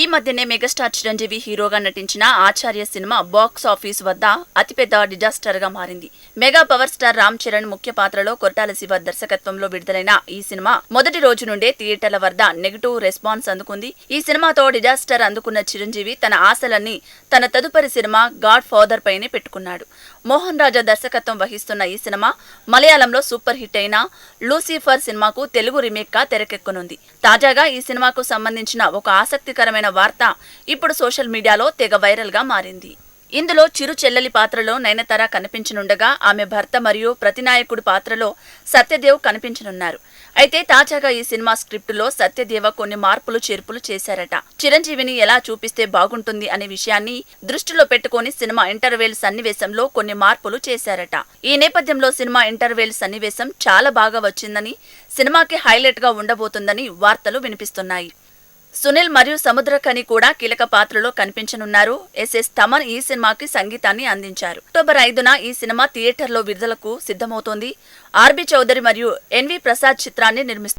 ఈ మధ్యనే మెగాస్టార్ చిరంజీవి హీరోగా నటించిన ఆచార్య సినిమా బాక్స్ ఆఫీస్ వద్ద అతిపెద్ద డిజాస్టర్గా మారింది. Mega power star Ram Charan ముఖ్య పాత్రలో కొట్టాల శివ దర్శకత్వంలో విడుదలైన ఈ సినిమా మొదటి రోజు నుండే థియేటర్ల వద్ద నెగిటివ్ రెస్పాన్స్ అందుకుంది. ఈ సినిమాతో డిజాస్టర్ అందుకున్న చిరంజీవి తన ఆశలన్నీ తన తదుపరి సినిమా గాడ్ ఫాదర్ పైనే పెట్టుకున్నాడు. మోహన్ రాజా దర్శకత్వం వహిస్తున్న ఈ సినిమా మలయాళంలో సూపర్ హిట్ అయిన లూసిఫర్ సినిమాకు తెలుగు రీమేక్గా తెరకెక్కనుంది. తాజాగా ఈ సినిమాకు సంబంధించిన ఒక ఆసక్తికరమైన వార్త ఇప్పుడు సోషల్ మీడియాలో తెగ వైరల్గా మారింది. ఇందులో చిరు చెల్లెలి పాత్రలో నయనతార కనిపించనుండగా ఆమె భర్త మరియు ప్రతినాయకుడి పాత్రలో సత్యదేవ్ కనిపించనున్నారు. అయితే తాజాగా ఈ సినిమా స్క్రిప్టులో సత్యదేవ కొన్ని మార్పులు చేర్పులు చేశారట. చిరంజీవిని ఎలా చూపిస్తే బాగుంటుంది అనే విషయాన్ని దృష్టిలో పెట్టుకొని సినిమా ఇంటర్వేల్ సన్నివేశంలో కొన్ని మార్పులు చేశారట. ఈ నేపథ్యంలో సినిమా ఇంటర్వేల్ సన్నివేశం చాలా బాగా వచ్చిందని సినిమాకి హైలైట్గా ఉండబోతుందని వార్తలు వినిపిస్తున్నాయి. సునీల్ మరియు సముద్రఖని కూడా కీలక పాత్రలో కనిపించనున్నారు. ఎస్ఎస్ తమన్ ఈ సినిమాకి సంగీతాన్ని అందించారు. అక్టోబర్ ఐదున ఈ సినిమా థియేటర్లో విడుదలకు సిద్ధమవుతోంది. ఆర్బి చౌదరి మరియు ఎన్వి ప్రసాద్ చిత్రాన్ని నిర్మిస్తారు.